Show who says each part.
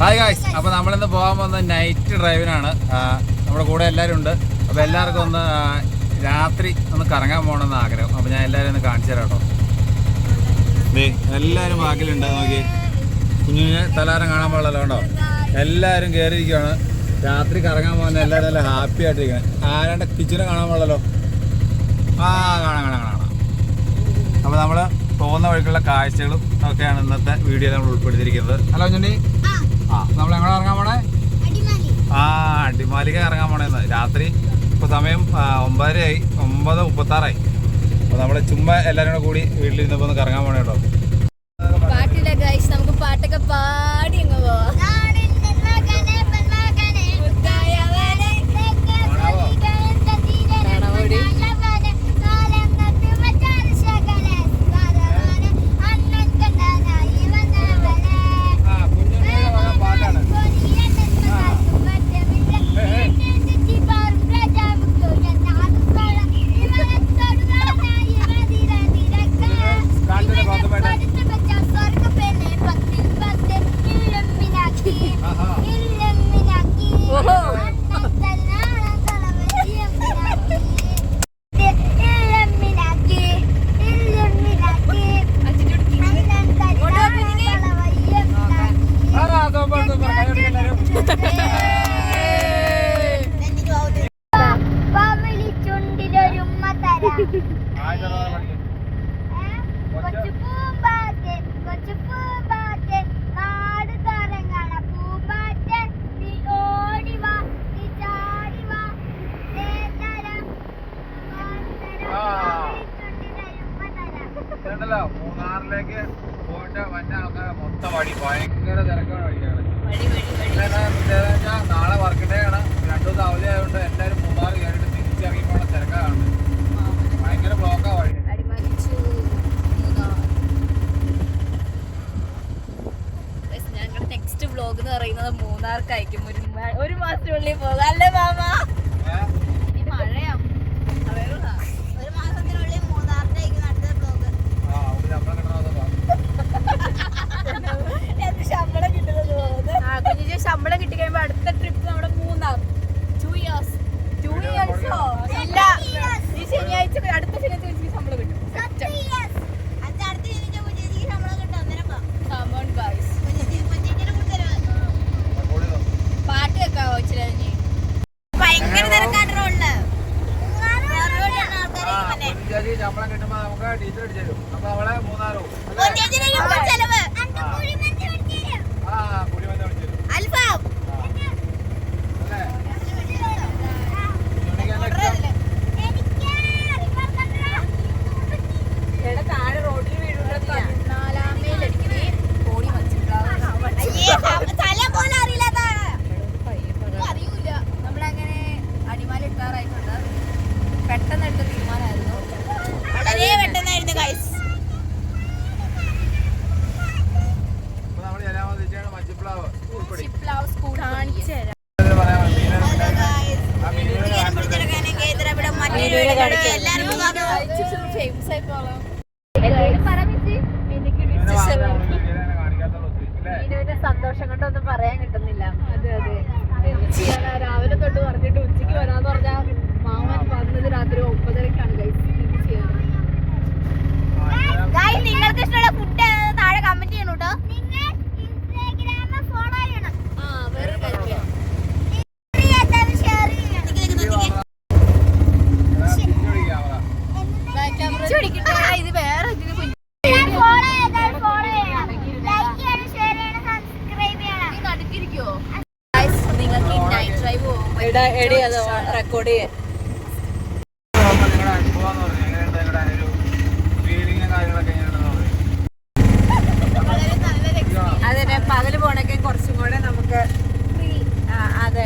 Speaker 1: Hi guys അപ്പോൾ നമ്മളിന്ന് പോകാൻ പോകുന്ന നൈറ്റ് ഡ്രൈവിനാണ് നമ്മുടെ കൂടെ എല്ലാവരും ഉണ്ട്. അപ്പോൾ എല്ലാവർക്കും ഒന്ന് രാത്രി ഒന്ന് കറങ്ങാൻ പോകണമെന്ന് ആഗ്രഹം. അപ്പോൾ ഞാൻ എല്ലാവരും ഒന്ന് കാണിച്ചു തരാം കേട്ടോ. എല്ലാവരും ബാക്കിലുണ്ട് നോക്കി. കുഞ്ഞിനെ തലാരം കാണാൻ പാടില്ലല്ലോ കേട്ടോ എല്ലാവരും കയറിയിരിക്കുകയാണ് രാത്രി കറങ്ങാൻ പോകുന്ന എല്ലാവരും നല്ല ഹാപ്പി ആയിട്ടിരിക്കണം ആരാണ്ട് കിച്ചനെ കാണാൻ പാടില്ലല്ലോ. ആ കാണാം കാണാം കാണാം. അപ്പോൾ നമ്മൾ പോകുന്ന വഴിക്കുള്ള കാഴ്ചകളും ഒക്കെയാണ് ഇന്നത്തെ വീഡിയോ നമ്മൾ ഉൾപ്പെടുത്തിയിരിക്കുന്നത്. ഹലോ ഞണ്ടി ആ നമ്മൾ എങ്ങനെ ഇറങ്ങാൻ പോണേ ആ അടിമാലിക ഇറങ്ങാൻ പോണേന്ന് രാത്രി ഇപ്പോൾ സമയം ഒമ്പതരയായി. ഒമ്പത് മുപ്പത്താറായി. അപ്പോൾ നമ്മൾ ചുമ്മാ എല്ലാവരും കൂടെ വീട്ടിലിരുന്നപ്പോൾ ഒന്ന് കറങ്ങാൻ പോണേ കേട്ടോ
Speaker 2: പാട്ടില്ല ഗൈസ് നമുക്ക് പാട്ടൊക്കെ പാടി
Speaker 1: മൂന്നാറിലേക്ക് പോയിട്ട് വന്ന ആൾക്കാരെ മൊത്തം വഴി ഭയങ്കര തിരക്കാണ് വഴിയാണ്.
Speaker 2: വഴി വഴി. വ്ലോഗ് എന്ന് പറയുന്നത് മൂന്നാർക്കായിരിക്കും. ഒരു ഒരു മാസത്തിനുള്ളിൽ പോകാം. അല്ലേ മാമ? ഈ.
Speaker 3: ഒരു മാസത്തിനുള്ളിൽ മൂന്നാറിലേക്ക് അടുത്ത ബ്ലോഗ്
Speaker 1: ആ ശമ്പളം
Speaker 2: കിട്ടുന്നത് കുഞ്ഞിന് ശമ്പളം കിട്ടി കഴിയുമ്പോ അടുത്ത ട്രിപ്പ് നമ്മുടെ മൂന്നാർ. ടു ഇയേഴ്സ് ടു ഇയേഴ്സോ ഇല്ല. ഈ ശനിയാഴ്ച അടുത്ത ശനിയാഴ്ച എനിക്ക് ശമ്പളം കിട്ടും
Speaker 3: അടുത്ത അടുത്ത ജനിച്ച കുഞ്ഞിക്ക് ശമ്പളം കിട്ടും അന്നേരം പോ.
Speaker 2: കമോൺ ഗൈസ്
Speaker 3: കുഞ്ഞിക്ക് കുഞ്ഞിക്കിനെ കൊടുത്തരുവോ?
Speaker 2: പാട്ട് കേൾക്കാവോ ഇച്ചിരി കഴിഞ്ഞ്
Speaker 3: ഭയങ്കര തിരക്കാണ് റോഡിൽ റോഡിലാണ്
Speaker 1: ആ ചേച്ചി ശമ്പളം കിട്ടുമ്പോ നമുക്ക് ടീച്ചർ അടിച്ചു തരും. അപ്പൊ അവളെ മൂന്നാറും. ആ. കുടിമന്ത് അടിച്ചു തരും?
Speaker 3: അൽഫാം.
Speaker 1: അല്ലേ? കുഞ്ഞുണ്ണിക്ക് നല്ല ഇഷ്ടം.
Speaker 2: മീനുവിന്റെ സന്തോഷം കൊണ്ടൊന്നും പറയാൻ കിട്ടുന്നില്ല. അതെ അതെ. രാവിലെ തൊട്ട് പറഞ്ഞിട്ട് ഉച്ചയ്ക്ക് വരാന്ന് പറഞ്ഞാൽ മാമൻ വന്നത് രാത്രി ഒമ്പതരക്കാണ് അതെ പകൽ പോണൊക്കെ കുറച്ചും കൂടെ നമുക്ക് അതെ.